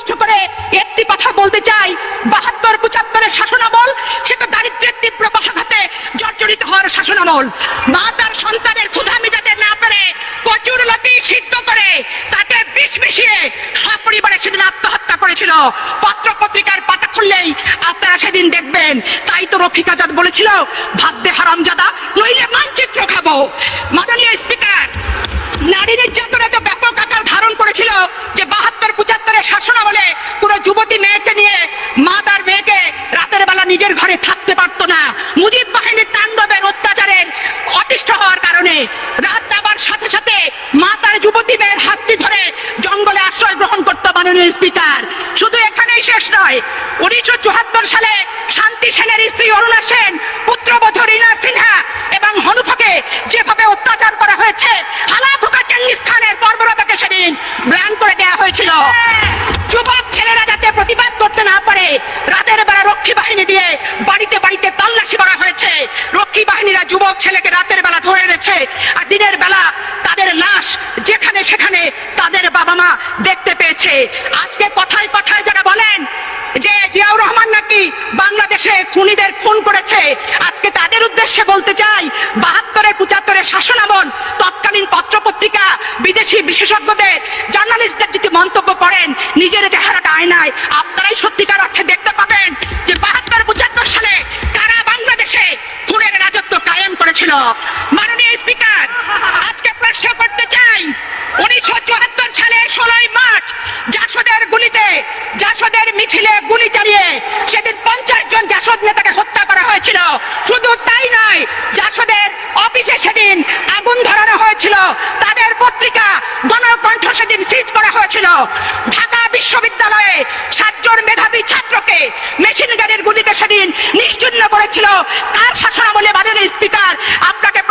সুস্পষ্ট করে একটি কথা বলতে চাই। বাহাত্তর পঁচাত্তরের শাসনামল সে তো দারিদ্রের তীব্র বসাঘাতে জর্জরিত হওয়ার শাসনামল। মা তার সন্তানের ক্ষুধা মেটাতে না পারে, কচুর লতি সিদ্ধ করে, তাকে বিষ মিশিয়ে সপরিবারে সেদিন আত্মহত্যা করেছিল। পত্র পত্রিকার পাতা খুললেই আপনারা সেদিন দেখবেন, তাই তো রফিক আজাদ বলেছিল দে হারামজাদা, নইলে মানচিত্র খাব মাননীয় স্পিকার নারী নির্যাতন এত ব্যাপক আকার ধারণ করেছিল যে বাহাত্তর পঁচাত্তরের শাসন আমলে কোন যুবতী মেয়েকে নিয়ে মা তার মেয়েকে রাতের বেলা নিজের ঘরে থাকতে পারতো না। মুজিব বাহিনীর তাণ্ডবের অত্যাচারের অতিষ্ঠ হওয়ার কারণে রাত দাবার সাথে সাথে মা তার যুবতী মেয়ের হাতটি ধরে জঙ্গলে আশ্রয় গ্রহণ করত মাননীয় স্পিকার। শুধু এখানেই শেষ নয়, উনিশশো চুয়াত্তর সালে শান্তি সেনের স্ত্রী অরুণা সেন, পুত্রবধূ রীনা সিনহা এবং হনুফাকে যেভাবে অত্যাচার করা হয়েছে, হালাফুকা চেঙ্গিস্তানের বর্বরতাকে সেদিন ব্লান করে দেওয়া হয়েছিল। যুবক ছেলেরা যাতে প্রতিবাদ করতে না পারে রাতের বেলা রক্ষী বাহিনী দিয়ে বাড়িতে বাড়িতে তল্লাশি করা হয়েছে রক্ষী বাহিনীরা যুবক ছেলেকে রাতের বেলা ধরে এনেছে আর দিনের বেলা তাদের লাশ যেখানে সেখানে তাদের বাবা মা দেখতে পেয়েছে। আজকে কথায় কথায় যারা বলেন যে জিয়াউর রহমান নাকি বাংলাদেশে খুনিদের খুন করেছে, আজকে তাদের উদ্দেশ্যে বলতে চাই, বাহাত্তরের পঁচাত্তরের শাসন শাসনামল, তৎকালীন পত্রপত্রিকা, বিদেশি বিশেষজ্ঞদের, জার্নালিস্টদের যদি মন্তব্য করেন, নিজের চেহারাটা আয়নায় আপনারাই সত্যিকার অর্থে দেখতে পাবেন যে করেছিল মাননীয় স্পিকার, আজকে প্রশ্ন করতে চাই, উনিশশো চুয়াত্তর সালে ষোলোই মার্চ জাসদের গুলিতে, জাসদের মিছিলে গুলি চালিয়ে সেদিন পঞ্চাশ জন জাসদ নেতাকে হত্যা করা হয়েছিল। শুধু তাই নয়, জাসদের অফিসে সেদিন আগুন ধরানো হয়েছিল। তাদের পত্রিকা, গণকণ্ঠ সেদিন সিজ করা হয়েছিল। ঢাকা বিশ্ববিদ্যালয়ে সাতজন মেধাবী ছাত্রকে মেশিন গাড়ির গুলিতে সেদিন নিশ্চিন্ন করেছিল। কার শাসনামলে মাননীয় স্পিকার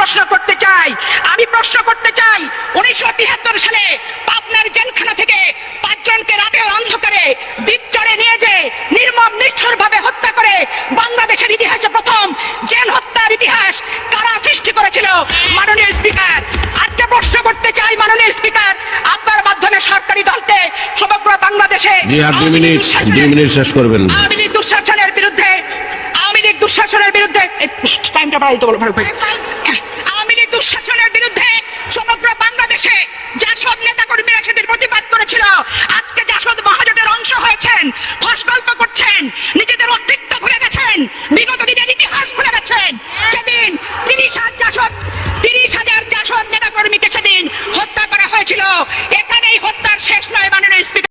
প্রশ্ন করতে চাই। আমি প্রশ্ন করতে চাই উনিশশো তিয়াত্তর সালে পাবনার জেলখানা থেকে পাঁচজনকে রাতের অন্ধকারে দ্বীপচরে নিয়ে যে নির্মম নিষ্ঠুর ভাবে হত্যা করে বাংলাদেশের ইতিহাসে প্রথম জেল হত্যার ইতিহাস কারা সৃষ্টি করেছিল? মাননীয় স্পিকার আজকে প্রশ্ন করতে চাই মাননীয় স্পিকার আপনার মাধ্যমে সরকারি দলকে সমগ্র বাংলাদেশে শেষ করবেন। আওয়ামী লীগ দুঃশাসনের বিরুদ্ধে আওয়ামী লীগ দুঃশাসনের বিরুদ্ধে টাইমটা বাড়াই তো বলো ভাই। দুঃশাসনের বিরুদ্ধে সমগ্র বাংলাদেশে জাসদ নেতা কর্মীরা সেদিন প্রতিবাদ করেছিল। আজকে জাসদ মহাজোটের অংশ হয়েছেন, ফস গল্প করছেন, নিজেদের অস্তিত্ব ভুলে গেছেন, বিগত দিনের ইতিহাস ভুলে গেছেন। সেদিন তিরিশ হাজার জাসদ, তিরিশ হাজার জাসদ নেতা কর্মীকে সেদিন হত্যা করা হয়েছিল। এখানেই হত্যার শেষ নয় মাননীয় স্পিকার।